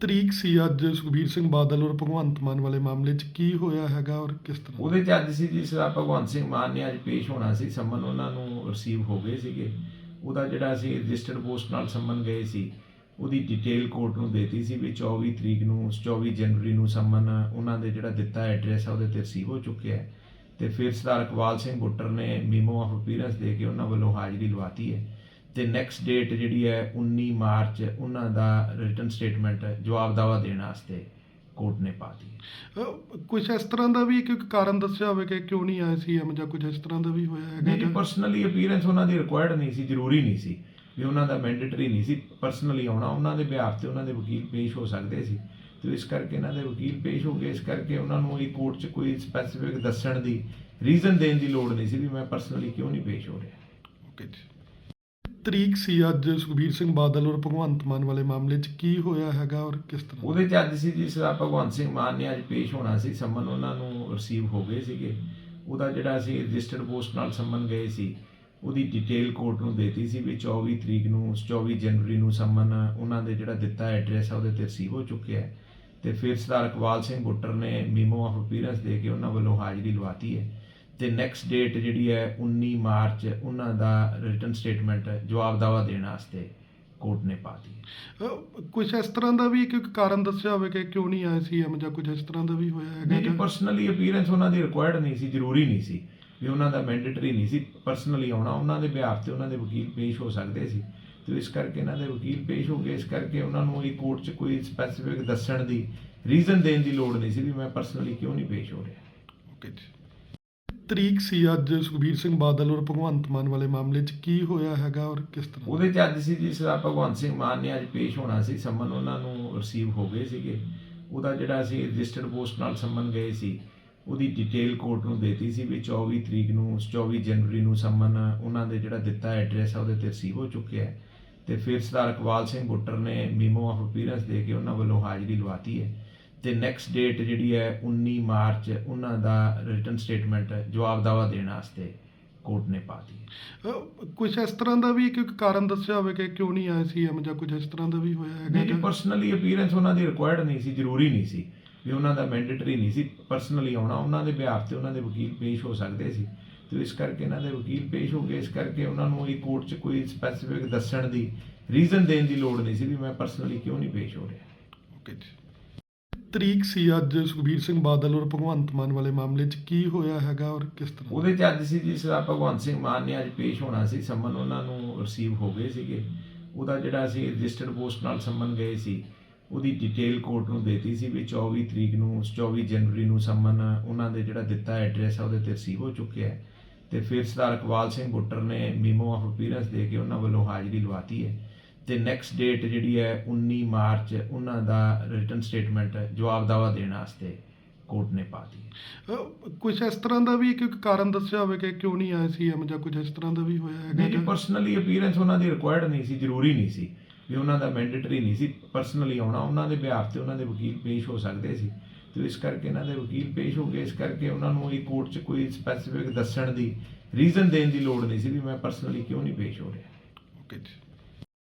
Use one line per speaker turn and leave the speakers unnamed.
ਤਰੀਕ ਸੀ ਅੱਜ ਸੁਖਬੀਰ ਸਿੰਘ ਬਾਦਲ ਔਰ ਭਗਵੰਤ ਮਾਨ ਵਾਲੇ ਮਾਮਲੇ 'ਚ ਕੀ ਹੋਇਆ ਹੈਗਾ ਔਰ ਕਿਸ ਤਰ੍ਹਾਂ?
ਉਹਦੇ ਚ ਅੱਜ ਸੀ ਜੀ ਸਰਦਾਰ ਭਗਵੰਤ ਸਿੰਘ ਮਾਨ ਨੇ ਅੱਜ ਪੇਸ਼ ਹੋਣਾ ਸੀ ਸੰਮਨ ਉਹਨਾਂ ਨੂੰ ਰਿਸੀਵ ਹੋ ਗਏ ਸੀਗੇ। ਉਹਦਾ ਜਿਹੜਾ ਅਸੀਂ ਰਜਿਸਟਰਡ ਪੋਸਟ ਨਾਲ ਸੰਮਨ ਗਏ ਸੀ। ਉਹਦੀ ਡਿਟੇਲ ਕੋਰਟ ਨੂੰ ਦੇਤੀ ਸੀ ਵੀ 24 ਤਰੀਕ ਨੂੰ 24 ਜਨਵਰੀ ਨੂੰ ਸੰਮਨ ਉਹਨਾਂ ਦੇ ਜਿਹੜਾ ਦਿੱਤਾ ਐਡਰੈਸ ਆ, ਉਹਦੇ ਤੇ ਰਿਸੀਵ ਹੋ ਚੁੱਕਿਆ ਹੈ। ਤੇ ਫਿਰ ਸਰਦਾਰ ਇਕਬਾਲ ਸਿੰਘ ਗੁੱਟਰ ਨੇ ਮੀਮੋ ਆਫ ਅਪੀਅਰੈਂਸ ਦੇ ਕੇ ਉਹਨਾਂ ਵੱਲੋਂ ਹਾਜ਼ਰੀ ਲਵਾਤੀ ਹੈ। ਤੇ ਨੈਕਸਟ ਡੇਟ ਜਿਹੜੀ ਹੈ 19 ਮਾਰਚ ਉਹਨਾਂ ਦਾ ਰਿਟਨ ਸਟੇਟਮੈਂਟ ਜਵਾਬ ਦਾਵਾ ਦੇਣ ਵਾਸਤੇ ਕੋਰਟ ਨੇ ਪਾਤੀ
ਅਹ ਕੁਝ ਇਸ ਤਰ੍ਹਾਂ ਦਾ ਵੀ ਕੋਈ ਕਾਰਨ ਦੱਸਿਆ ਹੋਵੇ ਕਿ ਕਿਉਂ ਨਹੀਂ ਆਏ ਸੀ ਐਮ ਜਾਂ ਕੁਝ ਇਸ ਤਰ੍ਹਾਂ ਦਾ ਵੀ ਹੋਇਆ ਹੈਗਾ
ਨਹੀਂ ਪਰਸਨਲੀ ਅਪੀਅਰੈਂਸ ਉਹਨਾਂ ਦੀ ਰਿਕੁਆਇਰਡ ਨਹੀਂ ਸੀ ਜ਼ਰੂਰੀ ਨਹੀਂ ਸੀ ਵੀ ਉਹਨਾਂ ਦਾ ਮੈਂਡੇਟਰੀ ਨਹੀਂ ਸੀ ਪਰਸਨਲੀ ਆਉਣਾ ਉਹਨਾਂ ਦੇ ਬਿਹਾਫ ਤੇ ਉਹਨਾਂ ਦੇ ਵਕੀਲ ਪੇਸ਼ ਹੋ ਸਕਦੇ ਸੀ। ਤੇ ਇਸ ਕਰਕੇ ਇਹਨਾਂ ਦੇ ਵਕੀਲ ਪੇਸ਼ ਹੋ ਗਏ ਇਸ ਕਰਕੇ ਉਹਨਾਂ ਨੂੰ ਇਹ ਕੋਰਟ 'ਚ ਕੋਈ ਸਪੈਸੀਫਿਕ ਦੱਸਣ ਦੀ ਰੀਜ਼ਨ ਦੇਣ ਦੀ ਲੋੜ ਨਹੀਂ ਸੀ ਵੀ ਮੈਂ ਪਰਸਨਲੀ ਕਿਉਂ ਨਹੀਂ ਪੇਸ਼ ਹੋ ਰਿਹਾ।
ਓਕੇ ਜੀ। ਤਰੀਕ ਸੀ ਅੱਜ ਸੁਖਬੀਰ ਸਿੰਘ ਬਾਦਲ ਔਰ ਭਗਵੰਤ ਮਾਨ ਵਾਲੇ ਮਾਮਲੇ 'ਚ ਕੀ ਹੋਇਆ ਹੈਗਾ ਔਰ ਕਿਸ ਤਰ੍ਹਾਂ
ਉਹਦੇ 'ਚ ਅੱਜ ਸੀ ਜੀ ਸਰਦਾਰ ਭਗਵੰਤ ਸਿੰਘ ਮਾਨ ਨੇ ਅੱਜ ਪੇਸ਼ ਹੋਣਾ ਸੀ ਸੰਮਨ ਉਹਨਾਂ ਨੂੰ ਰਿਸੀਵ ਹੋ ਗਏ ਸੀਗੇ। ਉਹਦਾ ਜਿਹੜਾ ਅਸੀਂ ਰਜਿਸਟਰਡ ਪੋਸਟ ਨਾਲ ਸੰਮਨ ਗਏ ਸੀ, ਉਹਦੀ ਡਿਟੇਲ ਕੋਰਟ ਨੂੰ ਦੇਤੀ ਸੀ ਵੀ 24 ਤਰੀਕ ਨੂੰ 24 ਜਨਵਰੀ ਨੂੰ ਸੰਮਨ ਉਹਨਾਂ ਦੇ ਜਿਹੜਾ ਦਿੱਤਾ ਐਡਰੈਸ ਆ, ਉਹਦੇ ਤੇ ਰਿਸੀਵ ਹੋ ਚੁੱਕਿਆ ਹੈ। ਤੇ ਫਿਰ ਸਰਦਾਰ ਇਕਬਾਲ ਸਿੰਘ ਗੁੱਟਰ ਨੇ ਮੀਮੋ ਆਫ ਅਪੀਅਰੈਂਸ ਦੇ ਕੇ ਉਹਨਾਂ ਵੱਲੋਂ ਹਾਜ਼ਰੀ ਲਵਾਤੀ ਹੈ। ਤੇ ਨੈਕਸਟ ਡੇਟ ਜਿਹੜੀ ਹੈ 19 ਮਾਰਚ ਉਹਨਾਂ ਦਾ ਰਿਟਨ ਸਟੇਟਮੈਂਟ ਜਵਾਬ ਦਾਵਾ ਦੇਣ ਵਾਸਤੇ ਕੋਰਟ ਨੇ ਪਾਤੀ
ਕੁਝ ਇਸ ਤਰ੍ਹਾਂ ਦਾ ਵੀ ਕੋਈ ਕਾਰਨ ਦੱਸਿਆ ਹੋਵੇ ਕਿ ਕਿਉਂ ਨਹੀਂ ਆਏ ਸੀ ਐਮ ਜਾਂ ਕੁਝ ਇਸ ਤਰ੍ਹਾਂ ਦਾ ਵੀ ਹੋਇਆ ਹੈਗਾ
ਜਾਂ- ਪਰਸਨਲੀ ਅਪੀਅਰੈਂਸ ਉਹਨਾਂ ਦੀ ਰਿਕੁਆਇਰਡ ਨਹੀਂ ਸੀ ਜ਼ਰੂਰੀ ਨਹੀਂ ਸੀ। ਵੀ ਉਹਨਾਂ ਦਾ ਮੈਂਡੇਟਰੀ ਨਹੀਂ ਸੀ ਪਰਸਨਲੀ ਆਉਣਾ ਉਹਨਾਂ ਦੇ ਬਿਹਾਫ ਤੇ ਉਹਨਾਂ ਦੇ ਵਕੀਲ ਪੇਸ਼ ਹੋ ਸਕਦੇ ਸੀ। ਤੇ ਇਸ ਕਰਕੇ ਇਹਨਾਂ ਦੇ ਵਕੀਲ ਪੇਸ਼ ਹੋ ਗਏ ਇਸ ਕਰਕੇ ਉਹਨਾਂ ਨੂੰ ਇਹ ਕੋਰਟ 'ਚ ਕੋਈ ਸਪੈਸੀਫਿਕ ਦੱਸਣ ਦੀ ਰੀਜ਼ਨ ਦੇਣ ਦੀ ਲੋੜ ਨਹੀਂ ਸੀ ਵੀ ਮੈਂ ਪਰਸਨਲੀ ਕਿਉਂ ਨਹੀਂ ਪੇਸ਼ ਹੋ ਰਿਹਾ।
ਓਕੇ ਜੀ। ਤਰੀਕ ਸੀ ਅੱਜ ਸੁਖਬੀਰ ਸਿੰਘ ਬਾਦਲ ਔਰ ਭਗਵੰਤ ਮਾਨ ਵਾਲੇ ਮਾਮਲੇ 'ਚ ਕੀ ਹੋਇਆ ਹੈਗਾ ਔਰ ਕਿਸ ਤਰ੍ਹਾਂ?
ਉਹਦੇ 'ਚ ਅੱਜ ਸੀ ਜੀ ਸਰਦਾਰ ਭਗਵੰਤ ਸਿੰਘ ਮਾਨ ਨੇ ਅੱਜ ਪੇਸ਼ ਹੋਣਾ ਸੀ ਸੰਮਨ ਉਹਨਾਂ ਨੂੰ ਰਿਸੀਵ ਹੋ ਗਏ ਸੀਗੇ। ਉਹਦਾ ਜਿਹੜਾ ਅਸੀਂ ਰਜਿਸਟਰਡ ਪੋਸਟ ਨਾਲ ਸੰਮਨ ਗਏ ਸੀ, ਉਹਦੀ ਡਿਟੇਲ ਕੋਰਟ ਨੂੰ ਦੇਤੀ ਸੀ ਵੀ 24 ਤਰੀਕ ਨੂੰ 24 ਜਨਵਰੀ ਨੂੰ ਸੰਮਨ ਉਹਨਾਂ ਦੇ ਜਿਹੜਾ ਦਿੱਤਾ ਐਡਰੈਸ ਆ ਉਹਦੇ ਤੇ ਰਿਸੀਵ ਹੋ ਚੁੱਕਿਆ ਹੈ। ਤੇ ਫਿਰ ਸਰਦਾਰ ਇਕਬਾਲ ਸਿੰਘ ਗੁੱਟਰ ਨੇ ਮੀਮੋ ਆਫ ਅਪੀਅਰੈਂਸ ਦੇ ਕੇ ਉਹਨਾਂ ਵੱਲੋਂ ਹਾਜ਼ਰੀ ਲਵਾਤੀ ਹੈ। ਤੇ ਨੈਕਸਟ ਡੇਟ ਜਿਹੜੀ ਹੈ 19 ਮਾਰਚ ਉਹਨਾਂ ਦਾ ਰਿਟਨ ਸਟੇਟਮੈਂਟ ਜਵਾਬ ਦਾਵਾ ਦੇਣ ਵਾਸਤੇ ਕੋਰਟ ਨੇ ਪਾਤੀ
ਅਹ ਕੁਝ ਇਸ ਤਰ੍ਹਾਂ ਦਾ ਵੀ ਕੋਈ ਕਾਰਨ ਦੱਸਿਆ ਹੋਵੇ ਕਿ ਕਿਉਂ ਨਹੀਂ ਆਏ ਸੀ ਐਮ ਜਾਂ ਕੁਝ ਇਸ ਤਰ੍ਹਾਂ ਦਾ ਵੀ ਹੋਇਆ ਹੈਗਾ
ਨਹੀਂ ਪਰਸਨਲੀ ਅਪੀਅਰੈਂਸ ਉਹਨਾਂ ਦੀ ਰਿਕੁਆਇਰਡ ਨਹੀਂ ਸੀ ਜ਼ਰੂਰੀ ਨਹੀਂ ਸੀ ਵੀ ਉਹਨਾਂ ਦਾ ਮੈਂਡੇਟਰੀ ਨਹੀਂ ਸੀ ਪਰਸਨਲੀ ਆਉਣਾ ਉਹਨਾਂ ਦੇ ਬਿਹਾਫ ਤੇ ਉਹਨਾਂ ਦੇ ਵਕੀਲ ਪੇਸ਼ ਹੋ ਸਕਦੇ ਸੀ ਤੇ ਇਸ ਕਰਕੇ ਇਹਨਾਂ ਦੇ ਵਕੀਲ ਪੇਸ਼ ਹੋ ਗਏ ਇਸ ਕਰਕੇ ਉਹਨਾਂ ਨੂੰ ਇਹ ਕੋਰਟ 'ਚ ਕੋਈ ਸਪੈਸੀਫਿਕ ਦੱਸਣ ਦੀ ਰੀਜ਼ਨ ਦੇਣ ਦੀ ਲੋੜ ਨਹੀਂ ਸੀ ਵੀ ਮੈਂ ਪਰਸਨਲੀ ਕਿਉਂ ਨਹੀਂ ਪੇਸ਼ ਹੋ ਰਿਹਾ।
ਓਕੇ ਜੀ। ਤਰੀਕ ਸੀ ਅੱਜ ਸੁਖਬੀਰ ਸਿੰਘ ਬਾਦਲ ਔਰ ਭਗਵੰਤ ਮਾਨ ਵਾਲੇ ਮਾਮਲੇ 'ਚ ਕੀ ਹੋਇਆ ਹੈਗਾ ਔਰ ਕਿਸ ਤਰ੍ਹਾਂ?
ਉਹਦੇ 'ਚ ਅੱਜ ਸੀ ਜੀ ਸਰਦਾਰ ਭਗਵੰਤ ਸਿੰਘ ਮਾਨ ਨੇ ਅੱਜ ਪੇਸ਼ ਹੋਣਾ ਸੀ, ਸੰਮਨ ਉਹਨਾਂ ਨੂੰ ਰਿਸੀਵ ਹੋ ਗਏ ਸੀਗੇ। ਉਹਦਾ ਜਿਹੜਾ ਅਸੀਂ ਰਜਿਸਟਰਡ ਪੋਸਟ ਨਾਲ ਸੰਮਨ ਗਏ ਸੀ। ਉਹਦੀ ਡਿਟੇਲ ਕੋਰਟ ਨੂੰ ਦੇਤੀ ਸੀ ਵੀ 24 ਤਰੀਕ ਨੂੰ 24 ਜਨਵਰੀ ਨੂੰ ਸੰਮਨ ਉਹਨਾਂ ਦੇ ਜਿਹੜਾ ਦਿੱਤਾ ਐਡਰੈਸ ਆ, ਉਹਦੇ ਤੇ ਰਿਸੀਵ ਹੋ ਚੁੱਕਿਆ ਹੈ। ਤੇ ਫਿਰ ਸਰਦਾਰ ਇਕਬਾਲ ਸਿੰਘ ਗੁੱਟਰ ਨੇ ਮੀਮੋ ਆਫ ਅਪੀਅਰੈਂਸ ਦੇ ਕੇ ਉਹਨਾਂ ਵੱਲੋਂ ਹਾਜ਼ਰੀ ਲਵਾਤੀ ਹੈ। ਤੇ ਨੈਕਸਟ ਡੇਟ ਜਿਹੜੀ ਹੈ 19 ਮਾਰਚ ਉਹਨਾਂ ਦਾ ਰਿਟਨ ਸਟੇਟਮੈਂਟ ਜਵਾਬ ਦਾਵਾ ਦੇਣ ਵਾਸਤੇ ਕੋਰਟ ਨੇ ਪਾਤੀ
ਕੁਝ ਇਸ ਤਰ੍ਹਾਂ ਦਾ ਵੀ ਕੋਈ ਕਾਰਨ ਦੱਸਿਆ ਹੋਵੇ ਕਿ ਕਿਉਂ ਨਹੀਂ ਆਏ ਸੀ ਐਮ ਜਾਂ ਕੁਝ ਇਸ ਤਰ੍ਹਾਂ ਦਾ ਵੀ ਹੋਇਆ ਹੈਗਾ
ਨਹੀਂ ਪਰਸਨਲੀ ਅਪੀਅਰੈਂਸ ਉਹਨਾਂ ਦੀ ਰਿਕੁਆਇਰਡ ਨਹੀਂ ਸੀ ਜ਼ਰੂਰੀ ਨਹੀਂ ਸੀ ਵੀ ਉਹਨਾਂ ਦਾ ਮੈਂਡੇਟਰੀ ਨਹੀਂ ਸੀ ਪਰਸਨਲੀ ਆਉਣਾ ਉਹਨਾਂ ਦੇ ਬਿਹਾਫ ਤੇ ਉਹਨਾਂ ਦੇ ਵਕੀਲ ਪੇਸ਼ ਹੋ ਸਕਦੇ ਸੀ। ਤੇ ਇਸ ਕਰਕੇ ਇਹਨਾਂ ਦੇ ਵਕੀਲ ਪੇਸ਼ ਹੋ ਗਏ ਇਸ ਕਰਕੇ ਉਹਨਾਂ ਨੂੰ ਇਹ ਕੋਰਟ 'ਚ ਕੋਈ ਸਪੈਸੀਫਿਕ ਦੱਸਣ ਦੀ ਰੀਜ਼ਨ ਦੇਣ ਦੀ ਲੋੜ ਨਹੀਂ ਸੀ ਵੀ ਮੈਂ ਪਰਸਨਲੀ ਕਿਉਂ ਨਹੀਂ ਪੇਸ਼ ਹੋ ਰਿਹਾ।
ਓਕੇ ਜੀ।